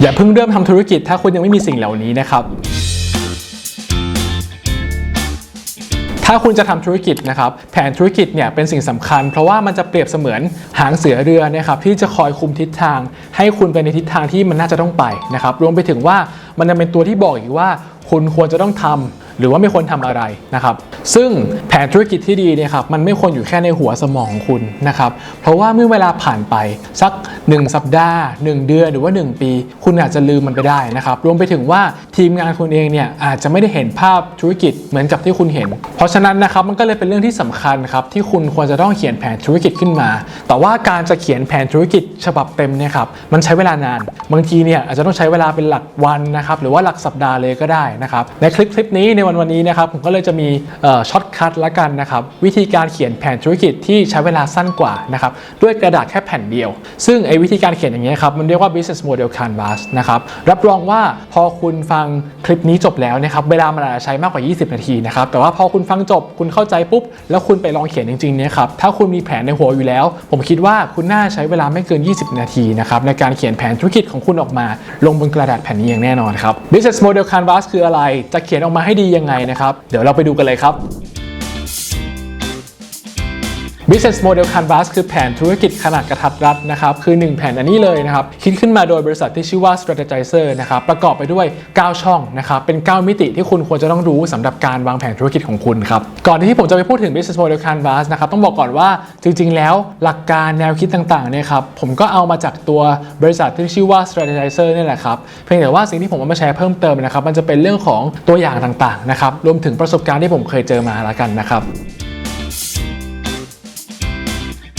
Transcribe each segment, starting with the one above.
อย่าเพิ่งเริ่มทำธุรกิจถ้าคุณยังไม่มีสิ่งเหล่านี้นะครับ ถ้าคุณจะทำธุรกิจนะครับ แผนธุรกิจเนี่ยเป็นสิ่งสำคัญ เพราะว่ามันจะเปรียบเสมือนหางเสือเรือนะครับที่จะคอยคุมทิศทาง ให้คุณไปในทิศทางที่มันน่าจะต้องไปนะครับ รวมไปถึงว่ามันจะเป็นตัวที่บอกอีกว่า คุณควรจะต้องทำ หรือว่าไม่ควรทำอะไรนะครับ ซึ่งแผนธุรกิจที่ดีเนี่ยครับมันไม่ควรอยู่แค่ในหัวสมองของคุณนะครับ เพราะว่าเมื่อเวลาผ่านไปสัก 1 สัปดาห์ 1 เดือนหรือว่า 1 ปี คุณอาจจะลืมมันไปได้นะครับรวมไปถึงว่าทีมงานคุณเองเนี่ยอาจจะไม่ได้เห็นภาพธุรกิจเหมือนกับที่คุณเห็น เพราะฉะนั้นนะครับมันก็เลยเป็นเรื่องที่สำคัญครับที่คุณควรจะต้องเขียนแผนธุรกิจขึ้นมา แต่ว่าการจะเขียนแผนธุรกิจฉบับเต็มเนี่ยครับมันใช้เวลานาน บางทีเนี่ยอาจจะต้องใช้เวลาเป็นหลักวันนะครับหรือว่าหลักสัปดาห์เลยก็ได้นะครับในคลิปคลิปนี้ในวันวันนี้นะครับผมก็เลยจะมีช็อตคัทละกันนะครับวิธีการเขียนแผนธุรกิจที่ใช้เวลาสั้นกว่านะครับด้วยกระดาษแค่แผ่นเดียว ซึ่งไอ้วิธีการเขียนอย่างเงี้ยครับมันเรียกว่า business model canvas นะครับรับรองว่าพอคุณฟังคลิปนี้จบแล้วนะครับเวลามันอาจจะใช้มากกว่า 20 นาทีนะครับแต่ว่าพอคุณฟังจบคุณเข้าใจปุ๊บ แล้วคุณไปลองเขียนจริงๆเนี่ยครับถ้าคุณมีแผนในหัวอยู่แล้ว ผมคิดว่าคุณน่าใช้เวลาไม่เกิน 20 นาทีนะครับในการเขียนแผนธุรกิจของคุณออกมา ลงบนกระดาษแผ่นนี้อย่างแน่นอนครับ business model canvas คืออะไรจะเขียนออกมาให้ดียังไงนะครับ เดี๋ยวเราไปดูกันเลยครับ Business Model Canvas คือแผนธุรกิจขนาดกระทัดรัดนะครับ คือ 1 แผนอันนี้เลยนะครับ คิดขึ้นมาโดยบริษัทที่ชื่อว่า Strategizer นะครับ ประกอบไปด้วย 9 ช่องนะครับ เป็น 9 มิติที่คุณควรจะต้องรู้สำหรับการวางแผนธุรกิจของคุณครับ ก่อนที่ผมจะไปพูดถึง Business Model Canvas นะครับ ต้องบอกก่อนว่าจริง ๆ แล้วหลักการแนวคิดต่างๆเนี่ยครับ ผมก็เอามาจากตัวบริษัทที่ชื่อว่า Strategizer นี่แหละครับ เพียงแต่ว่าสิ่งที่ผมเอามาแชร์เพิ่มเติมนะครับ มันจะเป็นเรื่องของตัวอย่างต่างๆนะครับ รวมถึงประสบการณ์ที่ผมเคยเจอมาละกันนะครับ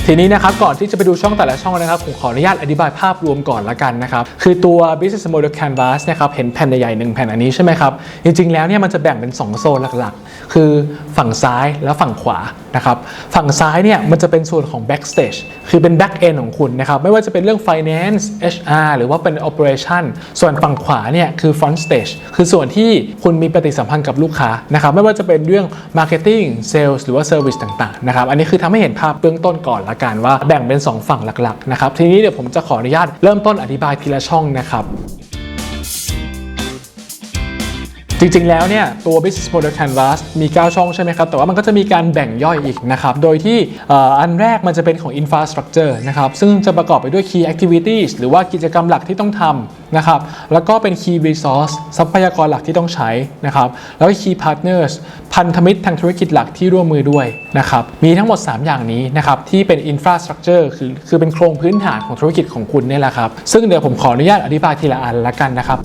ทีนี้นะครับก่อนที่จะไปดูช่องแต่ละช่องนะครับผมขออนุญาตอธิบายภาพรวมก่อนละกันนะครับคือตัว business model canvas นะครับเห็นแผ่นใหญ่ๆหนึ่งแผ่นอันนี้ใช่ไหมครับจริงๆแล้วเนี่ยมันจะแบ่งเป็น 2 โซนหลักๆ คือฝั่งซ้ายและฝั่งขวานะครับฝั่งซ้ายเนี่ยมันจะเป็นส่วนของ backstage คือเป็น back end ของคุณนะครับไม่ว่าจะเป็นเรื่อง finance HR หรือว่าเป็น operation ส่วนฝั่งขวาเนี่ยคือ front stage คือส่วนที่คุณมีปฏิสัมพันธ์กับลูกค้านะครับไม่ว่าจะเป็นเรื่อง marketing sales หรือว่า service ต่างๆนะครับอันนี้คือทำให้เห็นภาพเบื้องต้นก่อนละกันว่าแบ่งเป็น 2 ฝั่งหลักๆนะครับทีนี้เดี๋ยวผมจะขออนุญาตเริ่มต้นอธิบายทีละช่องนะครับ จริงๆ แล้วเนี่ยตัว business model canvas มี 9 ช่องใช่ไหมครับ แต่ว่ามันก็จะมีการแบ่งย่อยอีกนะครับ โดยที่อันแรกมันจะเป็นของ infrastructure นะครับ ซึ่งจะประกอบไปด้วย key activities หรือว่ากิจกรรมหลักที่ต้องทำนะครับ แล้วก็เป็น key resource ทรัพยากรหลักที่ต้องใช้นะครับ แล้วก็ key partners พันธมิตรทางธุรกิจหลักที่ร่วมมือด้วยนะครับ มีทั้งหมด 3 อย่างนี้นะครับที่เป็น infrastructure คือคือเป็นโครงพื้นฐานของธุรกิจของคุณเนี่ยแหละครับ ซึ่งเดี๋ยวผมขออนุญาตอธิบายทีละอันละกันนะครับ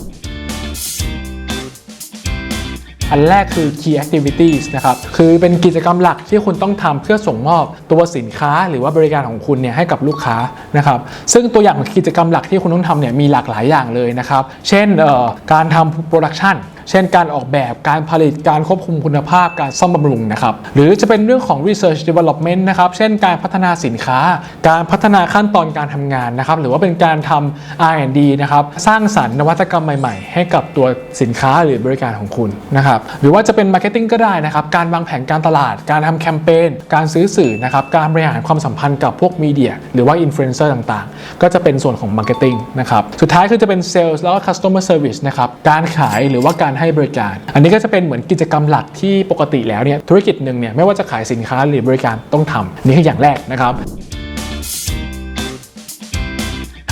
อันแรกคือ key activities นะครับ คือเป็นกิจกรรมหลักที่คุณต้องทำเพื่อส่งมอบตัวสินค้าหรือว่าบริการของคุณเนี่ยให้กับลูกค้านะครับ ซึ่งตัวอย่างของกิจกรรมหลักที่คุณต้องทำเนี่ยมีหลากหลายอย่างเลยนะครับ เช่นการทำ production เช่นการออกแบบการผลิตการควบคุมคุณภาพการซ่อมบำรุงนะครับหรือจะเป็นเรื่องของ research development นะครับเช่นการพัฒนาสินค้า การพัฒนาขั้นตอนการทำงานนะครับหรือว่าเป็นการทำ R&D นะครับสร้างสรรค์นวัตกรรมใหม่ๆ ให้กับตัวสินค้าหรือบริการของคุณนะครับหรือว่าจะเป็น marketing ก็ได้นะครับการวางแผนการตลาด การทำแคมเปญการซื้อสื่อนะครับการบริหารความสัมพันธ์กับพวกมีเดียหรือว่าอินฟลูเอนเซอร์ต่างๆ ก็จะเป็นส่วนของ marketing นะครับสุดท้ายคือจะเป็น sales แล้วก็ customer service นะครับการขายหรือว่าการให้บริการ อันนี้ก็จะเป็นเหมือนกิจกรรมหลักที่ปกติแล้วเนี่ยธุรกิจหนึ่งเนี่ยไม่ว่าจะขายสินค้าหรือบริการต้องทำนี่คืออย่างแรกนะครับ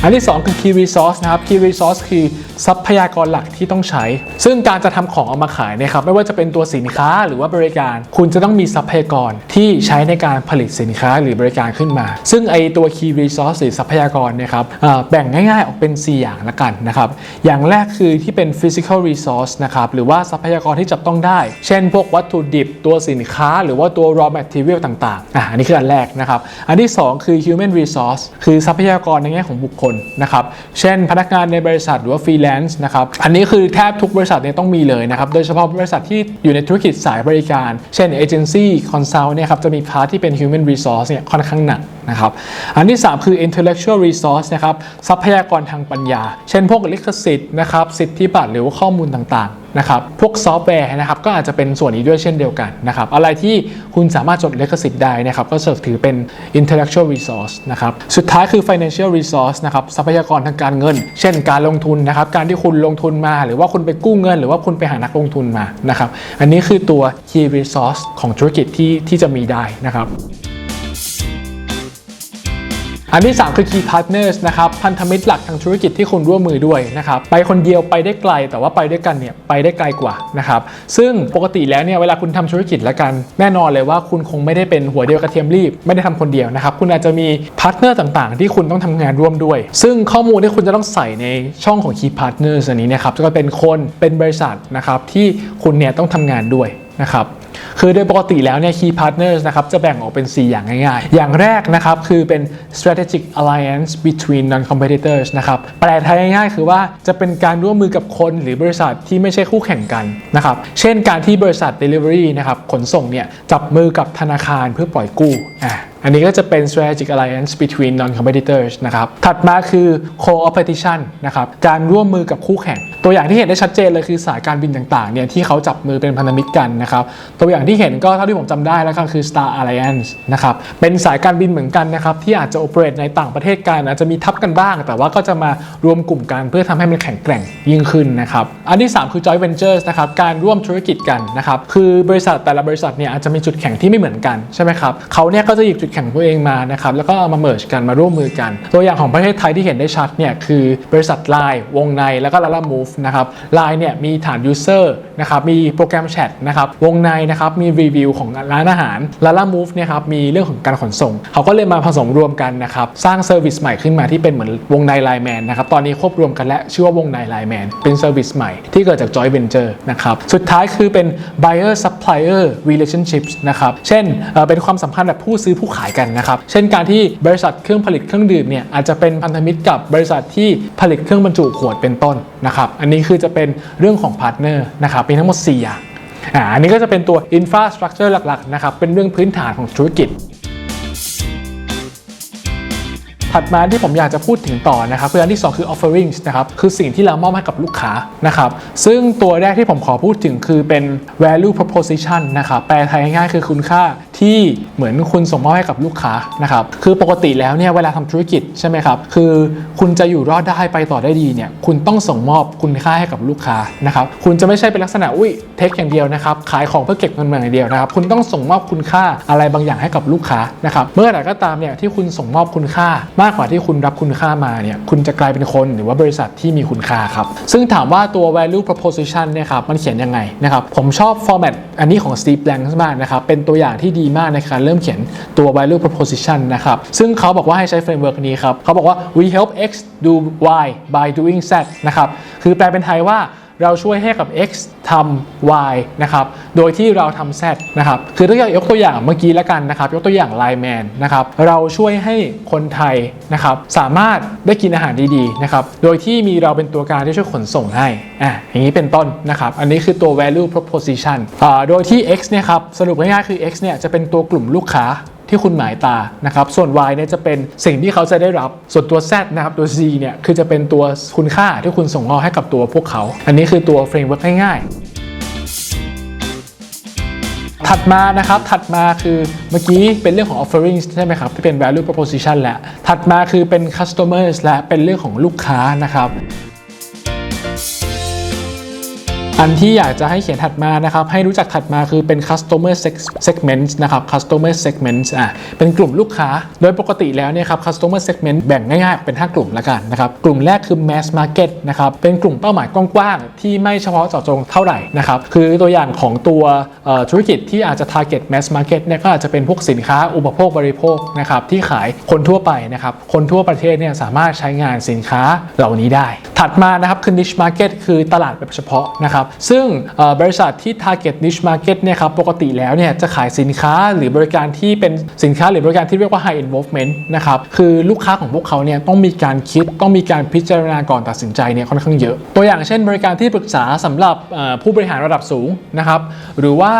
อันที่ 2 คือ key resource นะครับ key resource คือทรัพยากรหลักที่ต้องใช้ ซึ่งการจะทำของเอามาขายนะครับไม่ว่าจะเป็นตัวสินค้าหรือว่าบริการ คุณจะต้องมีทรัพยากรที่ใช้ในการผลิตสินค้าหรือบริการขึ้นมา ซึ่งไอตัว key resource หรือทรัพยากรเนะครับแบ่งง่ายๆ ออกเป็น 4 อย่างละกันนะครับ อย่างแรกคือที่เป็น physical resource นะครับหรือว่าทรัพยากรที่จับต้องได้ เช่น พวกวัตถุดิบตัวสินค้า หรือว่าตัว raw material ต่างๆอะอันนี้คืออันแรกนะครับ อันที่ 2 คือ human resource คือทรัพยากรในแง่ของบุคคลนะครับ เช่นพนักงานในบริษัทหรือว่าฟรีแลนซ์นะครับ อันนี้คือแทบทุกบริษัทเนี่ยต้องมีเลยนะครับ โดยเฉพาะบริษัทที่อยู่ในธุรกิจสายบริการ เช่นเอเจนซี่คอนซัลท์เนี่ยครับจะมีพาร์ทที่เป็น human resource เนี่ยค่อนข้างหนักนะครับอันที่ 3 คือ intellectual resource นะครับทรัพยากรทางปัญญา เช่นพวกลิขสิทธิ์นะครับสิทธิบัตรหรือว่าข้อมูลต่างๆนะครับพวกซอฟต์แวร์นะครับก็อาจจะเป็นส่วนนี้ด้วยเช่นเดียวกันนะครับอะไรที่คุณสามารถจดลิขสิทธิ์ได้นะครับก็ถือเป็น intellectual resource นะครับสุดท้ายคือ financial resource นะครับทรัพยากรทางการเงิน เช่นการลงทุนนะครับการที่คุณลงทุนมา หรือว่าคุณไปกู้เงิน หรือว่าคุณไปหานักลงทุนมานะครับอันนี้คือตัว key resource ของธุรกิจที่ที่จะมีได้นะครับ อันที่ 3 คือ Key Partners นะครับพันธมิตรหลักทางธุรกิจที่คุณร่วมมือด้วยนะครับไปคนเดียวไปได้ไกล แต่ว่าไปด้วยกันเนี่ยไปได้ไกลกว่านะครับซึ่งปกติแล้วเนี่ยเวลาคุณทำธุรกิจแล้วกันแน่นอนเลยว่าคุณคงไม่ได้เป็นหัวเดียวกระเทียมรีบไม่ได้ทำคนเดียวนะครับคุณอาจจะมีพาร์ทเนอร์ต่างๆ ที่คุณต้องทำงานร่วมด้วย ซึ่งข้อมูลที่คุณจะต้องใส่ในช่องของ Key Partners อันนี้นะครับก็เป็นคนเป็นบริษัทนะครับที่คุณเนี่ยต้องทำงานด้วยนะครับ คือโดยปกติแล้วเนี่ย key partners นะครับจะแบ่งออกเป็น 4 อย่างง่ายๆ อย่างแรกนะครับคือเป็น strategic alliance between non-competitors นะครับแปลไทยง่ายๆ คือว่าจะเป็นการร่วมมือกับคนหรือบริษัทที่ไม่ใช่คู่แข่งกันนะครับ เช่นการที่บริษัท delivery นะครับขนส่งเนี่ยจับมือกับธนาคารเพื่อปล่อยกู้อ่า อันนี้ก็จะเป็น strategic alliance between non-competitors นะครับ ถัดมาคือ co-opetition นะครับ การร่วมมือกับคู่แข่ง ตัวอย่างที่เห็นได้ชัดเจนเลยคือสายการบินต่างๆเนี่ยที่เขาจับมือเป็นพันธมิตรกันนะครับ ตัวอย่างที่เห็นก็เท่าที่ผมจำได้แล้วก็คือ Star Alliance นะครับ เป็นสายการบินเหมือนกันนะครับที่อาจจะ operate ในต่างประเทศกันอาจจะมีทับกันบ้าง แต่ว่าก็จะมารวมกลุ่มกันเพื่อทำให้มันแข็งแกร่งยิ่งขึ้นนะครับ อันที่ 3 คือ joint ventures นะครับ การร่วมธุรกิจกันนะครับ คือบริษัทแต่ละบริษัทเนี่ยอาจจะมีจุดแข็งที่ไม่เหมือนกันใช่ไหมครับเขาเนี่ยก็จะหยิบจุดแข็งตัวเองมานะครับแล้วก็เอามาเมิร์กันมาร่วมมือกัน ตัวอย่างของประเทศไทยที่เห็นได้ชัดเนี่ยคือบริษัท Line วงในแล้วก็ Lala Move นะครับ Line เนี่ยมีฐาน user นะครับมีโปรแกรมแชทนะครับวงในนะครับมีรีวิวของร้านอาหาร Lala Move เนี่ยครับมีเรื่องของการขนส่ง เขาก็เลยมาผสมรวมกันนะครับสร้างเซอร์วิสใหม่ขึ้นมาที่เป็นเหมือนวงใน Line Man นะครับตอนนี้ควบรวมกันและชื่อว่าวงใน Line Man เป็นเซอร์วิสใหม่ที่เกิดจาก joint venture นะครับสุดท้ายคือเป็น buyer supplier relationships นะครับเช่นเอ่อเป็นความสัมพันธ์แบบผู้ซื้อผู้ขายกันนะครับ เช่นการที่บริษัทเครื่องผลิตเครื่องดื่มเนี่ยอาจจะเป็นพันธมิตรกับบริษัทที่ผลิตเครื่องบรรจุขวดเป็นต้นนะครับ อันนี้คือจะเป็นเรื่องของพาร์ทเนอร์นะครับ มีทั้งหมด 4 อย่างอ่าอันนี้ก็จะเป็นตัว infrastructure หลักๆนะครับ เป็นเรื่องพื้นฐานของธุรกิจถัดมาที่ผมอยากจะพูดถึงต่อนะครับคืออันที่ 2 คือ offerings นะครับคือสิ่งที่เรามอบให้กับลูกค้านะครับซึ่งตัวแรกที่ผมขอพูดถึงคือเป็น value proposition นะครับแปลไทยง่ายๆคือคุณค่า ที่เหมือนคุณส่งมอบให้กับลูกค้านะครับคือปกติแล้วเนี่ยเวลาทำธุรกิจใช่ไหมครับคือคุณจะอยู่รอดได้ไปต่อได้ดีเนี่ยคุณต้องส่งมอบคุณค่าให้กับลูกค้านะครับคุณจะไม่ใช่เป็นลักษณะอุ้ยเทคอย่างเดียวนะครับขายของเพื่อเก็บเงินมาอย่างเดียวนะครับคุณต้องส่งมอบคุณค่าอะไรบางอย่างให้กับลูกค้านะครับเมื่อไหร่ก็ตามเนี่ยที่คุณส่งมอบคุณค่ามากกว่าที่คุณรับคุณค่ามาเนี่ยคุณจะกลายเป็นคนหรือว่าบริษัทที่มีคุณค่าครับซึ่งถามว่าตัว value proposition เนี่ยครับมันเขียนยังไงนะครับผมชอบ format อันนี้ของ Steve Blank มากนะครับเป็นตัวอย่างที่ดีมากในการเริ่มเขียนตัว value proposition นะครับ ซึ่งเขาบอกว่าให้ใช้ framework นี้ครับเขาบอกว่า we help X do Y by doing Z นะครับ คือแปลเป็นไทยว่า เราช่วยให้กับ X ทำ Y นะครับ โดยที่เราทำ Z นะครับ คือถ้าอยากยกตัวอย่างเมื่อกี้แล้วกันนะครับ ยกตัวอย่าง Line Man นะครับ เราช่วยให้คนไทยนะครับสามารถได้กินอาหารดีๆนะครับ โดยที่มีเราเป็นตัวกลางที่ช่วยขนส่งให้ อะ อย่างนี้เป็นต้นนะครับ อันนี้คือตัว value proposition อ่าโดยที่ X เนี่ยครับ สรุปง่ายๆคือ X เนี่ยจะเป็นตัวกลุ่มลูกค้า ที่คุณหมายตานะครับส่วน Y เนี่ยจะเป็นสิ่งที่เขาจะได้รับ ส่วนตัว Z นะครับตัว Z เนี่ยคือจะเป็นตัวคุณค่าที่คุณส่งมอบให้กับตัวพวกเขา อันนี้คือตัวเฟรมเวิร์กง่ายๆ ถัดมานะครับ ถัดมาคือเมื่อกี้เป็นเรื่องของ offering ใช่ไหมครับ ที่เป็น value proposition แหละ ถัดมาคือเป็น customers และเป็นเรื่องของลูกค้านะครับ อันที่อยากจะให้เขียนถัดมานะครับ ให้รู้จักถัดมาคือเป็น customer segments นะครับ customer segments อะเป็นกลุ่มลูกค้า โดยปกติแล้วเนี่ยครับ customer segment แบ่งง่ายๆ เป็น 5 กลุ่มละกันนะครับ กลุ่มแรกคือ mass market นะครับ เป็นกลุ่มเป้าหมายกว้างๆ ที่ไม่เฉพาะเจาะจงเท่าไหร่นะครับ คือตัวอย่างของตัวธุรกิจที่อาจจะ target mass market เนี่ยก็อาจจะเป็นพวกสินค้าอุปโภคบริโภคนะครับที่ขายคนทั่วไปนะครับ คนทั่วประเทศเนี่ยสามารถใช้งานสินค้าเหล่านี้ได้ ถัดมานะครับคือ niche market คือตลาดแบบเฉพาะนะครับซึ่งบริษัทที่ target niche market เนี่ยครับปกติแล้วเนี่ยจะขายสินค้าหรือบริการที่เป็นสินค้าหรือบริการที่เรียกว่า high involvement นะครับคือลูกค้าของพวกเขาเนี่ยต้องมีการคิดต้องมีการพิจารณาก่อนตัดสินใจเนี่ยค่อนข้างเยอะ ตัวอย่างเช่น บริการที่ปรึกษาสำหรับผู้บริหารระดับสูงนะครับหรือว่า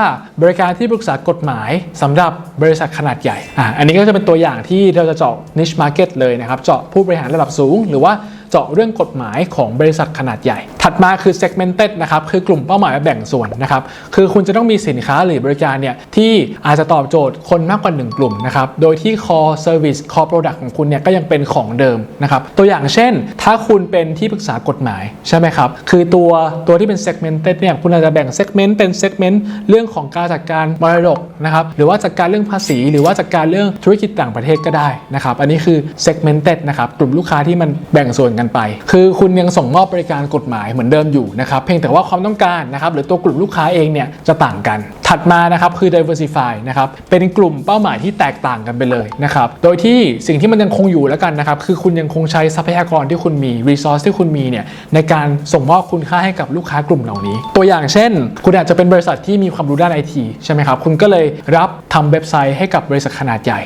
บริการที่ปรึกษากฎหมายสำหรับบริษัทขนาดใหญ่อะอันนี้ก็จะเป็นตัวอย่างที่เราจะเจาะ niche market เลยนะครับเจาะผู้บริหารระดับสูง หรือว่า เจาะเรื่องกฎหมายของบริษัทขนาดใหญ่ ถัดมาคือ segmented นะครับคือกลุ่มเป้าหมายแบบแบ่งส่วนนะครับคือคุณจะต้องมีสินค้าหรือบริการเนี่ยที่อาจจะตอบโจทย์คนมากกว่า 1 กลุ่มนะครับโดยที่ core service core product ของคุณเนี่ยก็ยังเป็นของเดิมนะครับตัวอย่างเช่น ถ้าคุณเป็นที่ปรึกษากฎหมายใช่ไหมครับคือตัวตัวที่เป็น segmented เนี่ยคุณอาจจะแบ่ง segment เป็น segment เรื่องของการจัดการมรดกนะครับหรือว่าจัดการเรื่องภาษี หรือว่าจัดการเรื่องธุรกิจต่างประเทศก็ได้นะครับอันนี้คือ segmented นะครับกลุ่มลูกค้าที่มันแบ่งส่วนกันไป คือคุณยังส่งมอบบริการกฎหมายเหมือนเดิมอยู่นะครับเพียงแต่ว่าความต้องการนะครับหรือตัวกลุ่มลูกค้าเองเนี่ยจะต่างกัน ถัดมานะครับคือ diversify นะครับเป็นกลุ่มเป้าหมายที่แตกต่างกันไปเลยนะครับโดยที่สิ่งที่มันยังคงอยู่แล้วกันนะครับคือคุณยังคงใช้ทรัพยากรที่คุณมี resource ที่คุณมีเนี่ยในการส่งมอบคุณค่าให้กับลูกค้ากลุ่มเหล่านี้ ตัวอย่างเช่น คุณอาจจะเป็นบริษัทที่มีความรู้ด้านไอทีใช่ไหมครับคุณก็เลยรับทำเว็บไซต์ให้กับบริษัทขนาดใหญ่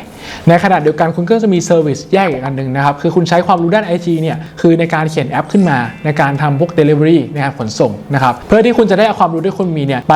ในขณะเดียวกันคุณก็จะมีเซอร์วิสแยกอีกอันหนึ่งนะครับ คือคุณใช้ความรู้ด้านไอทีเนี่ยคือในการเขียนแอปขึ้นมาในการทำพวก Delivery นการขนส่งนะครับเพื่อที่คุณจะได้เอาความรู้ที่คุณมีเนี่ยไป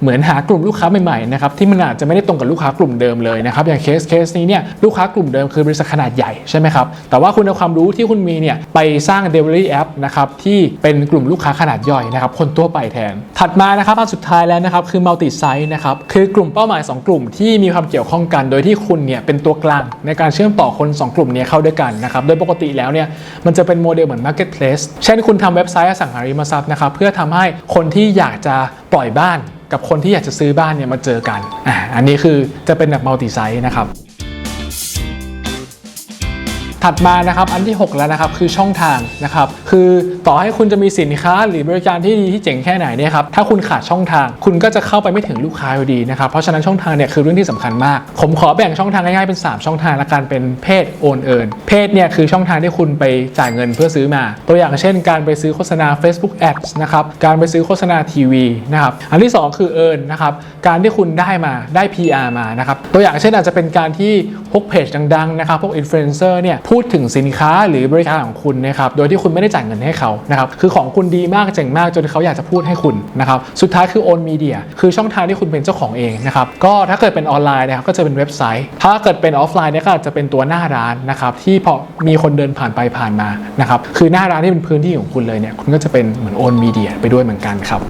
เหมือนหากลุ่มลูกค้าใหม่ๆนะครับที่มันอาจจะไม่ได้ตรงกับลูกค้ากลุ่มเดิมเลยนะครับอย่างเคสเคสนี้เนี่ยลูกค้ากลุ่มเดิมคือบริษัทขนาดใหญ่ใช่ไหมครับแต่ว่าคุณเอาความรู้ที่คุณมีเนี่ยไปสร้าง Delivery App นะครับที่เป็นกลุ่มลูกค้าขนาดย่อยนะครับคนทั่วไปแทน ถัดมานะครับอันสุดท้ายแล้วนะครับคือ Multi Site นะครับคือกลุ่มเป้าหมาย 2 กลุ่มที่มีความเกี่ยวข้องกัน โดยที่คุณเนี่ยเป็นตัวกลาง ในการเชื่อมต่อคน 2 กลุ่มนี้เข้าด้วยกันนะครับ โดยปกติแล้วเนี่ยมันจะเป็นโมเดลเหมือน Marketplace เช่นคุณทำเว็บไซต์อสังหาริมทรัพย์นะครับเพื่อทำให้คนที่อยากจะปล่อยบ้าน กับคนที่อยากจะซื้อบ้านเนี่ยมาเจอกันอ่าอันนี้คือจะเป็นแบบมัลติไซต์นะครับ ถัดมานะครับอันที่ 6 แล้วนะครับคือช่องทางนะครับคือต่อให้คุณจะมีสินค้าหรือบริการที่ดีที่เจ๋งแค่ไหนเนี่ยครับถ้าคุณขาดช่องทาง คุณก็จะเข้าไปไม่ถึงลูกค้าอยู่ดีนะครับเพราะฉะนั้นช่องทางเนี่ยคือเรื่องที่สำคัญมาก ผมขอแบ่งช่องทางง่ายๆเป็น 3 ช่องทางละกันเป็นเพศโอนเอินเพศเนี่ยคือช่องทางที่คุณไปจ่ายเงินเพื่อซื้อมา ตัวอย่างเช่น การไปซื้อโฆษณา Facebook Ads นะครับการไปซื้อโฆษณาทีวีนะครับอันที่ 2 คือเอินนะครับการที่คุณได้มาได้ PR มานะครับตัวอย่างเช่นอาจจะเป็นการที่พวกเพจดังๆนะครับพวกอินฟลูเอนเซอร์เนี่ยพูดถึงสินค้าหรือบริการของคุณนะครับโดยที่คุณไม่ได้จ่ายเงินให้เขานะครับคือของคุณดีมากเจ๋งมากจนเขาอยากจะพูดให้คุณนะครับสุดท้ายคือโอนมีเดียคือช่องทางที่คุณเป็นเจ้าของเองนะครับก็ถ้าเกิดเป็นออนไลน์นะครับก็จะเป็นเว็บไซต์ ถ้าเกิดเป็นออฟไลน์เนี่ยก็อาจจะเป็นตัวหน้าร้านนะครับที่พอมีคนเดินผ่านไปผ่านมานะครับคือหน้าร้านที่เป็นพื้นที่ของคุณเลยเนี่ยคุณก็จะเป็นเหมือนโอนมีเดียไปด้วยเหมือนกันครับ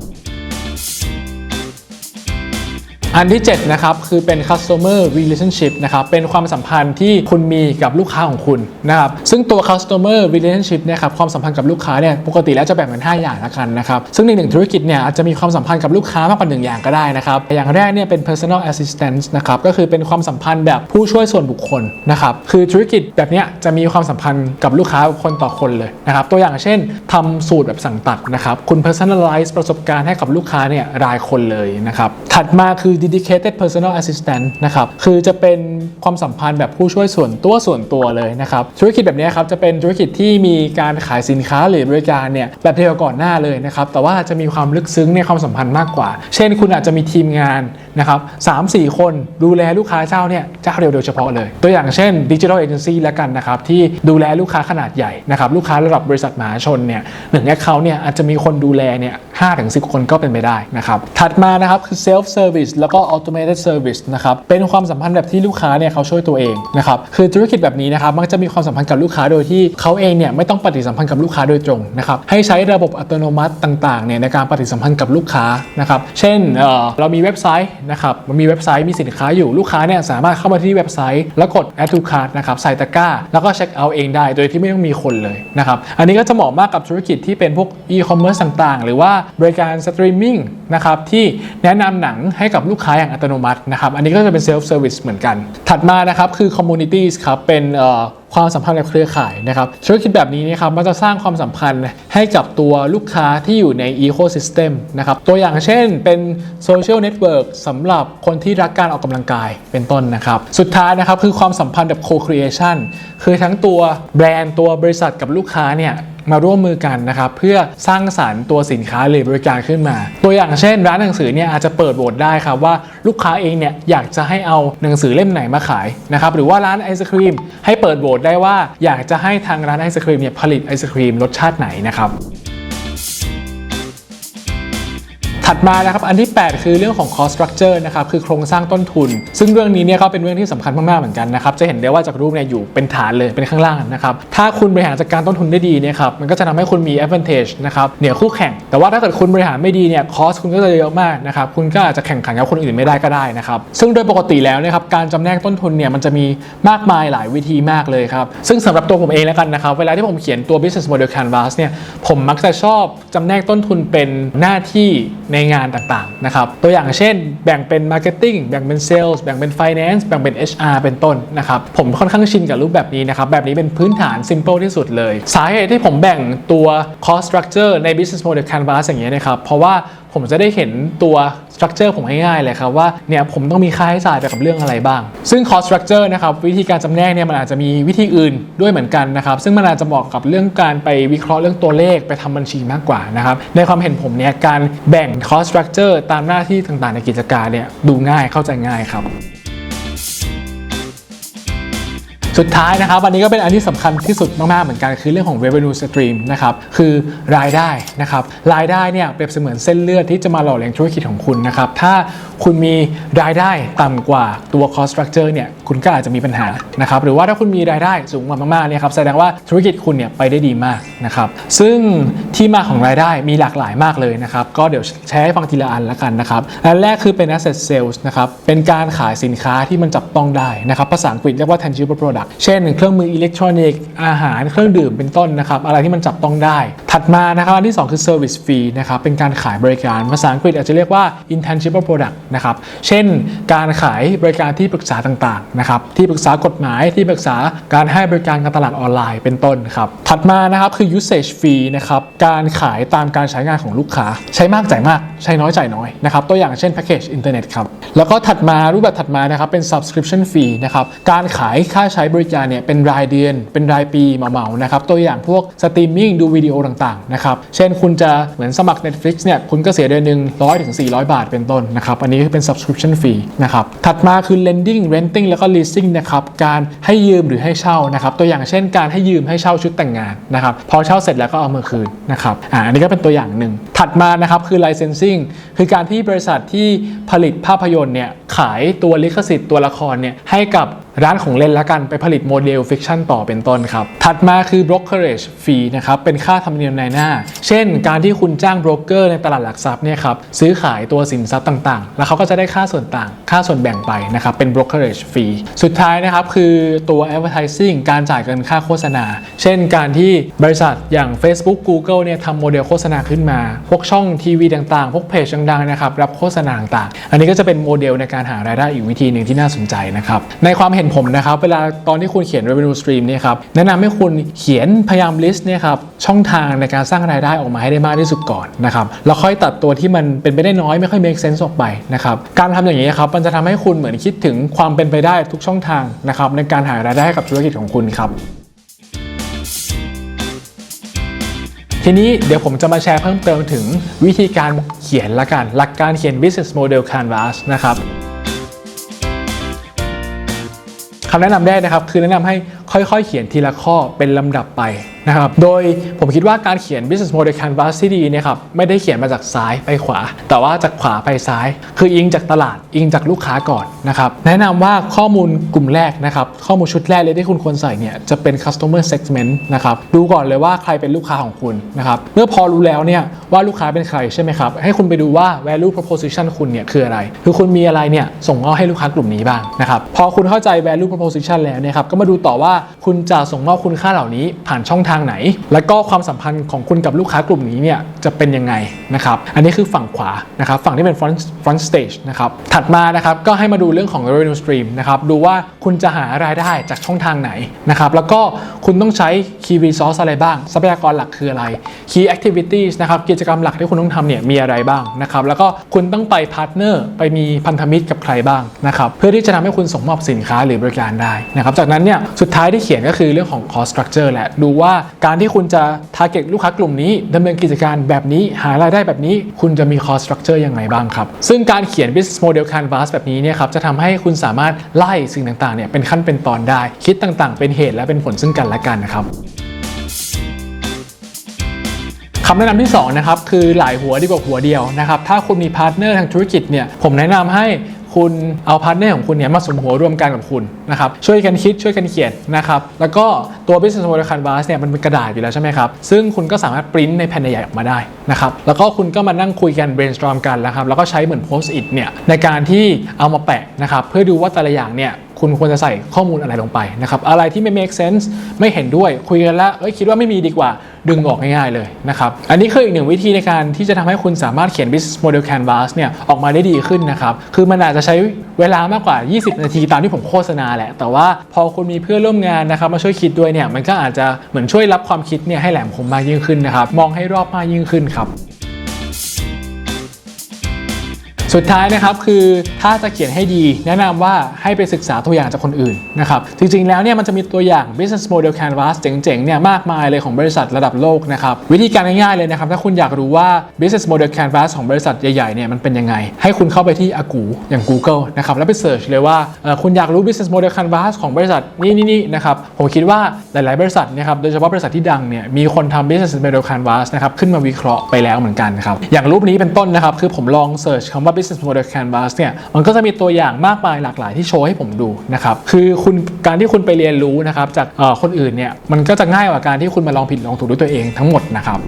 อันที่7นะครับคือเป็น customer relationship นะครับเป็นความสัมพันธ์ที่คุณมีกับลูกค้าของคุณนะครับซึ่งตัว customer relationship เนี่ยครับความสัมพันธ์กับลูกค้าเนี่ยปกติแล้วจะแบ่งเป็น 5 อย่างละกันนะครับซึ่งในหนึ่งธุรกิจเนี่ยอาจจะมีความสัมพันธ์กับลูกค้ามากกว่า1อย่างก็ได้นะครับอย่างแรกเนี่ยเป็น personal assistance นะครับก็คือเป็นความสัมพันธ์แบบผู้ช่วยส่วนบุคคลนะครับคือธุรกิจแบบเนี้ยจะมีความสัมพันธ์กับลูกค้าคนต่อคนเลยนะครับตัวอย่างเช่นทำสูตรแบบสั่งตัดนะครับคุณ personalize ประสบการณ์ให้กับลูกค้าเนี่ยรายคนเลยนะครับถัดมาคือ dedicated personal assistant นะครับคือจะเป็นความสัมพันธ์แบบผู้ช่วยส่วนตัวส่วนตัวเลยนะครับธุรกิจแบบนี้ครับจะเป็นธุรกิจที่มีการขายสินค้าหรือบริการเนี่ยแบบเดียวก่อนหน้าเลยนะครับแต่ว่าจะมีความลึกซึ้งในความสัมพันธ์มากกว่า เช่น คุณอาจจะมีทีมงานนะครับสามสี่คนดูแลลูกค้าเจ้าเนี่ยเจ้าเดียวโดยเฉพาะเลย ตัวอย่างเช่น digital agency แล้วกันนะครับที่ดูแลลูกค้าขนาดใหญ่นะครับลูกค้าระดับบริษัทมหาชนเนี่ยหนึ่งแอคเคาท์เนี่ยอาจจะมีคนดูแลเนี่ย ห้าถึงสิบคนก็เป็นไปได้นะครับถัดมานะครับคือ self service แล้วก็ automated service นะครับเป็นความสัมพันธ์แบบที่ลูกค้าเนี่ยเขาช่วยตัวเองนะครับคือธุรกิจแบบนี้นะครับมักจะมีความสัมพันธ์กับลูกค้าโดยที่เขาเองเนี่ยไม่ต้องปฏิสัมพันธ์กับลูกค้าโดยตรงนะครับให้ใช้ระบบอัตโนมัติต่างๆเนี่ยในการปฏิสัมพันธ์กับลูกค้านะครับเช่นเออเรามีเว็บไซต์นะครับมันมีเว็บไซต์มีสินค้าอยู่ลูกค้าเนี่ยสามารถเข้ามาที่เว็บไซต์ แล้วกด add to cart นะครับใส่ตะกร้า แล้วก็เช็คเอาท์เองได้โดยที่ไม่ต้องมีคนเลยนะครับอันนี้ก็จะเหมาะมากกับธุรกิจที่เป็นพวก e-commerce ต่างๆ หรือว่าบริการสตรีมมิ่งนะครับที่แนะนำหนังให้กับลูกค้าอย่างอัตโนมัตินะครับอันนี้ก็จะเป็น self service เหมือนกัน ถัดมานะครับคือ communities ครับเป็นความสัมพันธ์ในเครือข่ายนะครับธุรกิจแบบนี้นะครับมันจะสร้างความสัมพันธ์ให้กับตัวลูกค้าที่อยู่ใน ecosystem นะครับตัวอย่างเช่นเป็น social network สำหรับคนที่รักการออกกำลังกายเป็นต้นนะครับ สุดท้ายนะครับคือความสัมพันธ์แบบ co-creation คือทั้งตัวแบรนด์ตัวบริษัทกับลูกค้าเนี่ย มาร่วมมือกันนะครับเพื่อสร้างสารรค์ตัวสินค้าหรือบริการขึ้นมา ตัวอย่างเช่น ร้านหนังสือเนี่ยอาจจะเปิดโหวตได้ครับว่าลูกค้าเองเนี่ยอยากจะให้เอาหนังสือเล่มไหนมาขายนะครับหรือว่าร้านไอศครีมให้เปิดโหวตได้ว่าอยากจะให้ทางร้านไอศครีมเนี่ยผลิตไอศครีมรสชาติไหนนะครับ ถัดมานะครับอันที่ 8 คือเรื่องของ cost structure นะครับคือโครงสร้างต้นทุน ซึ่งเรื่องนี้เนี่ยก็เป็นเรื่องที่สำคัญมากๆเหมือนกันนะครับจะเห็นได้ว่าจากรูปเนี่ยอยู่เป็นฐานเลยเป็นข้างล่างนะครับถ้าคุณบริหารจัดการต้นทุนได้ดีเนี่ยครับมันก็จะทำให้คุณมี advantage นะครับเหนือคู่แข่ง แต่ว่าถ้าเกิดคุณบริหารไม่ดีเนี่ย cost คุณก็จะเยอะมากนะครับคุณก็อาจจะแข่งขันกับคนอื่นไม่ได้ก็ได้นะครับซึ่งโดยปกติแล้วนะครับการจำแนกต้นทุนเนี่ยมันจะมีมากมายหลายวิธีมากเลยครับซึ่งสำหรับตัวผมเองแล้วกันนะครับเวลาที่ผมเขียนตัว business model canvas เนี่ยผมมักจะชอบจำแนกต้นทุนเป็นหน้าที่ในในงานต่างๆนะครับตัวอย่างเช่น แบ่งเป็น marketing แบ่งเป็น sales แบ่งเป็น finance แบ่งเป็น HR เป็นต้นนะครับผมค่อนข้างชินกับรูปแบบนี้นะครับแบบนี้เป็นพื้นฐาน simple ที่สุดเลย สาเหตุที่ผมแบ่งตัว cost structure ใน business model canvas อย่างเงี้ยนะครับเพราะว่าผมจะได้เห็นตัวสตรัคเจอร์ผมง่ายๆเลยครับว่าเนี่ยผมต้องมีค่าใช้จ่ายไปกับเรื่องอะไรบ้าง ซึ่งคอสตรัคเจอร์นะครับวิธีการจำแนกเนี่ยมันอาจจะมีวิธีอื่นด้วยเหมือนกันนะครับ ซึ่งมันอาจจะเหมาะกับเรื่องการไปวิเคราะห์เรื่องตัวเลขไปทำบัญชีมากกว่านะครับในความเห็นผมเนี่ยการแบ่งคอสตรัคเจอร์ตามหน้าที่ต่างๆในกิจการเนี่ยดูง่ายเข้าใจง่ายครับ สุดท้ายนะครับวันนี้ก็เป็นอันที่สำคัญที่สุดมากๆเหมือนกันคือเรื่องของ revenue stream นะครับคือรายได้นะครับรายได้เนี่ยเปรียบเสมือนเส้นเลือดที่จะมาหล่อเลี้ยงธุรกิจของคุณนะครับถ้าคุณมีรายได้ต่ำกว่าตัว cost structure เนี่ยคุณก็อาจจะมีปัญหานะครับหรือว่าถ้าคุณมีรายได้สูงกว่ามากๆเนี่ยครับแสดงว่าธุรกิจคุณเนี่ยไปได้ดีมากนะครับซึ่งที่มาของรายได้มีหลากหลายมากเลยนะครับก็เดี๋ยวแชร์ให้ฟังทีละอันละกันนะครับอันแรกคือเป็น asset sales นะครับเป็นการขายสินค้าที่มันจับต้องได้นะครับภาษาอังกฤษเรียกว่า tangible product เช่น เครื่องมืออิเล็กทรอนิกส์อาหารเครื่องดื่มเป็นต้นนะครับอะไรที่มันจับต้องได้ ถัดมานะครับอันที่ 2 คือ service fee นะครับเป็นการขายบริการภาษาอังกฤษอาจจะเรียกว่า intangible product นะครับเช่น การขายบริการที่ปรึกษาต่างๆนะครับที่ปรึกษากฎหมายที่ปรึกษาการให้บริการการตลาดออนไลน์เป็นต้นครับถัดมานะครับคือ usage fee นะครับการขายตามการใช้งานของลูกค้า ใช้มากจ่ายมาก ใช้น้อยจ่ายน้อยนะครับตัวอย่างเช่น package อินเทอร์เน็ตครับแล้วก็ถัดมารูปแบบถัดมานะครับเป็น subscription fee นะครับการขายค่าใช้บริการเนี่ยเป็นรายเดือน เป็นรายปีเหมาๆนะครับตัวอย่างพวกสตรีมมิ่งดูวิดีโอต่างๆนะครับเช่นคุณจะเหมือนสมัคร Netflix เนี่ยคุณก็เสียเดือนหนึ่ง100ถึง400 บาทเป็นต้นนะครับอันนี้เป็น subscription fee นะครับถัดมาคือ lending renting แล้วก็ leasing นะครับการให้ยืมหรือให้เช่านะครับตัวอย่างเช่นการให้ยืมให้เช่าชุดแต่งงานนะครับพอเช่าเสร็จแล้วก็เอามาคืนนะครับอ่าอันนี้ก็เป็นตัวอย่างหนึ่งถัดมานะครับคือ licensing คือการที่บริษัทที่ผลิตภาพยนตร์เนี่ยขายตัวลิขสิทธิ์ตัวละครเนี่ยให้กับ ร้านของเล่นละกันไปผลิตโมเดลฟิกชันต่อเป็นต้นครับ ถัดมาคือ brokerage fee นะครับเป็นค่าธรรมเนียมในหน้า เช่น การที่คุณจ้างโบรกเกอร์ในตลาดหลักทรัพย์เนี่ยครับซื้อขายตัวสินทรัพย์ต่างๆ แล้วเขาก็จะได้ค่าส่วนต่าง ค่าส่วนแบ่งไปนะครับเป็น brokerage fee สุดท้ายนะครับคือตัว advertising การจ่ายเงินค่าโฆษณา เช่น การที่บริษัทอย่าง Facebook Google เนี่ยทำโมเดลโฆษณาขึ้นมา พวกช่องทีวีต่างๆ พวกเพจดังๆนะครับรับโฆษณาต่างๆ อันนี้ก็จะเป็นโมเดลในการหารายได้อีกวิธีหนึ่งที่น่าสนใจนะครับในความเห็นผมนะครับ เวลาตอนที่คุณเขียน revenue stream เนี่ยครับแนะนำให้คุณเขียนพยายาม list เนี่ยครับช่องทางในการสร้างรายได้ออกมาให้ได้มากที่สุดก่อนนะครับแล้วค่อยตัดตัวที่มันเป็นไปได้น้อยไม่ค่อย make sense ออกไปนะครับการทำอย่างนี้ครับมันจะทำให้คุณเหมือนคิดถึงความเป็นไปได้ทุกช่องทางนะครับในการหารายได้ให้กับธุรกิจของคุณครับทีนี้เดี๋ยวผมจะมาแชร์เพิ่มเติมถึงวิธีการเขียนละกัน หลักการเขียน business model canvas นะครับ คำแนะนำแรกนะครับ คือแนะนำให้ค่อยๆ เขียนทีละข้อเป็นลำดับไปนะครับโดยผมคิดว่าการเขียน business model canvas ที่ดีเนี่ยครับไม่ได้เขียนมาจากซ้ายไปขวา แต่ว่าจากขวาไปซ้าย คืออิงจากตลาดอิงจากลูกค้าก่อนนะครับแนะนำว่าข้อมูลกลุ่มแรกนะครับข้อมูลชุดแรกเลยที่คุณควรใส่เนี่ยจะเป็น customer segment นะครับดูก่อนเลยว่าใครเป็นลูกค้าของคุณนะครับเมื่อพอรู้แล้วเนี่ยว่าลูกค้าเป็นใครใช่ไหมครับให้คุณไปดูว่า value proposition คุณเนี่ยคืออะไร คือคุณมีอะไรเนี่ยส่งมอบให้ลูกค้ากลุ่มนี้บ้างนะครับพอคุณเข้าใจ value proposition แล้วเนี่ยครับก็มาดูต่อว่าคุณจะส่งมอบคุณค่าเหล่านี้ผ่านช่องทางไหน และก็ความสัมพันธ์ของคุณกับลูกค้ากลุ่มนี้เนี่ยจะเป็นยังไงนะครับ อันนี้คือฝั่งขวานะครับฝั่งที่เป็น front front stage นะครับถัดมานะครับก็ให้มาดูเรื่องของ revenue stream นะครับดูว่าคุณจะหารายได้จากช่องทางไหนนะครับแล้วก็คุณต้องใช้ key resource อะไรบ้าง ทรัพยากรหลักคืออะไร key activities นะครับกิจกรรมหลักที่คุณต้องทำเนี่ยมีอะไรบ้างนะครับแล้วก็คุณต้องไป partner ไปมีพันธมิตรกับใครบ้างนะครับเพื่อที่จะทำให้คุณส่งมอบสินค้าหรือ บริการได้นะครับจากนั้นเนี่ยสุดท้ายที่เขียนก็คือเรื่องของ cost structure แหละดูว่าการที่คุณจะ target ลูกค้ากลุ่มนี้ดำเนินกิจการแบบนี้หารายได้แบบนี้ คุณจะมี cost structure ยังไงบ้างครับ ซึ่งการเขียน business model canvas แบบนี้เนี่ยครับจะทำให้คุณสามารถไล่สิ่งต่างๆเนี่ยเป็นขั้นเป็นตอนได้ คิดต่างๆ เป็นเหตุและเป็นผลซึ่งกันและกันนะครับคคำแนะนำที่2นะครับคือหลายหัวดีกว่าหัวเดียวนะครับถ้าคุณมีพาร์ทเนอร์ทางธุรกิจเนี่ยผมแนะนำให้ คุณเอาพาร์ทเนอร์ของคุณเนี่ยมาสมหัวรวมกันกับคุณนะครับช่วยกันคิดช่วยกันเขียนนะครับแล้วก็ตัว business model canvas เนี่ยมันเป็นกระดาษอยู่แล้วใช่ไหมครับซึ่งคุณก็สามารถปริ้นในแผ่นใหญ่ออกมาได้นะครับแล้วก็คุณก็มานั่งคุยกัน brainstorm กันนะครับแล้วก็ใช้เหมือน post it เนี่ยในการที่เอามาแปะนะครับเพื่อดูว่าแต่ละอย่างเนี่ย คุณควรจะใส่ข้อมูลอะไรลงไปนะครับอะไรที่ไม่ make sense ไม่เห็นด้วยคุยกันแล้วเอ้ยคิดว่าไม่มีดีกว่าดึงออกง่ายๆเลยนะครับอันนี้คืออีกหนึ่งวิธีในการที่จะทำให้คุณสามารถเขียน business model canvas เนี่ยออกมาได้ดีขึ้นนะครับคือมันอาจจะใช้เวลามากกว่า 20 นาทีตามที่ผมโฆษณาแหละ แต่ว่าพอคุณมีเพื่อนร่วมงานนะครับมาช่วยคิดด้วยเนี่ยมันก็อาจจะเหมือนช่วยรับความคิดเนี่ยให้แหลมคมมากยิ่งขึ้นนะครับมองให้รอบมากยิ่งขึ้นครับ สุดท้ายนะครับคือถ้าจะเขียนให้ดีแนะนำว่าให้ไปศึกษาตัวอย่างจากคนอื่นนะครับจริงๆแล้วเนี่ยมันจะมีตัวอย่าง business model canvas เจ๋งๆเนี่ยมากมายเลยของบริษัทระดับโลกนะครับวิธีการง่ายๆเลยนะครับถ้าคุณอยากรู้ว่า business model canvas ของบริษัทใหญ่ๆเนี่ยมันเป็นยังไง ให้คุณเข้าไปที่ Agu อย่าง Google นะครับแล้วไปเสิร์ชเลยว่าคุณอยากรู้ business model canvas ของบริษัทนี่นี่นี่นะครับผมคิดว่าหลายๆ บริษัทนะครับโดยเฉพาะบริษัทที่ดังเนี่ยมีคนทำ business model canvas นะครับขึ้นมาวิเคราะห์ไปแล้วเหมือนกันครับอย่างรูปนี้เป็นต้นนะครับคือผมลองเสิร์ชคำว่า business model canvas เนี่ยมันก็จะมีตัวอย่างมากมายหลากหลายที่โชว์ให้ผมดูนะครับคือคุณการที่คุณไปเรียนรู้นะครับจากคนอื่นเนี่ยมันก็จะง่ายกว่าการที่คุณมาลองผิดลองถูกด้วยตัวเองทั้งหมดนะครับ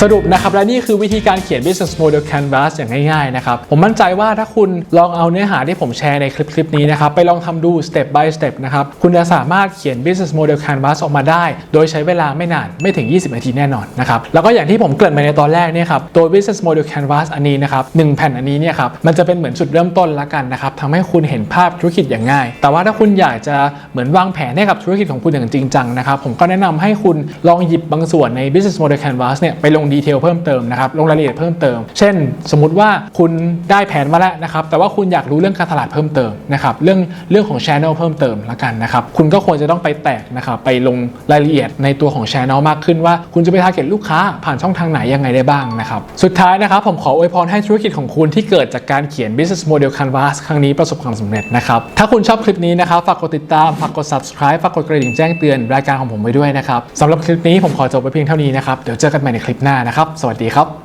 สรุปนะครับและนี่คือวิธีการเขียน business model canvas อย่างง่ายๆนะครับผมมั่นใจว่าถ้าคุณลองเอาเนื้อหาที่ผมแชร์ในคลิปคลิปนี้นะครับไปลองทำดู step by step นะครับคุณจะสามารถเขียน business model canvas ออกมาได้ โดยใช้เวลาไม่นานไม่ถึง 20 นาทีแน่นอนนะครับแล้วก็อย่างที่ผมเกริ่นไปในตอนแรกเนี่ยครับตัว business model canvas อันนี้นะครับหนึ่งแผ่นอันนี้เนี่ยครับมันจะเป็นเหมือนจุดเริ่มต้นละกันนะครับทำให้คุณเห็นภาพธุรกิจอย่างง่าย แต่ว่าถ้าคุณอยากจะเหมือนวางแผนให้กับธุรกิจของคุณอย่างจริงจังนะครับผมก็แนะนำให้คุณลองหยิบบางส่วนใน business model canvas เนี่ยไปลงงดีเทลเพิ่มเติมนะครับลงรายละเอียดเพิ่มเติม เช่น สมมติว่าคุณได้แผนมาแล้วนะครับแต่ว่าคุณอยากรู้เรื่องการตลาดเพิ่มเติมนะครับเรื่องเรื่องของ channel เพิ่มเติมละกันนะครับคุณก็ควรจะต้องไปแตกนะครับไปลงรายละเอียดในตัวของ channel มากขึ้นว่า คุณจะไป target ลูกค้าผ่านช่องทางไหนยังไงได้บ้างนะครับสุดท้ายนะครับผมขออวยพรให้ธุรกิจของคุณที่เกิดจากการเขียน business model canvas ครั้งนี้ประสบความสำเร็จนะครับถ้าคุณชอบคลิปนี้นะครับฝากกดติดตามฝากกด subscribe ฝากกดกระดิ่งแจ้งเตือนรายการของผมไว้ด้วยนะครับสำหรับคลิปนี้ผมขอจบไปเพียงเท่านี้นะครับเดี๋ยวเจอกันใหม่ในคลิปหน้านะครับ สวัสดีครับ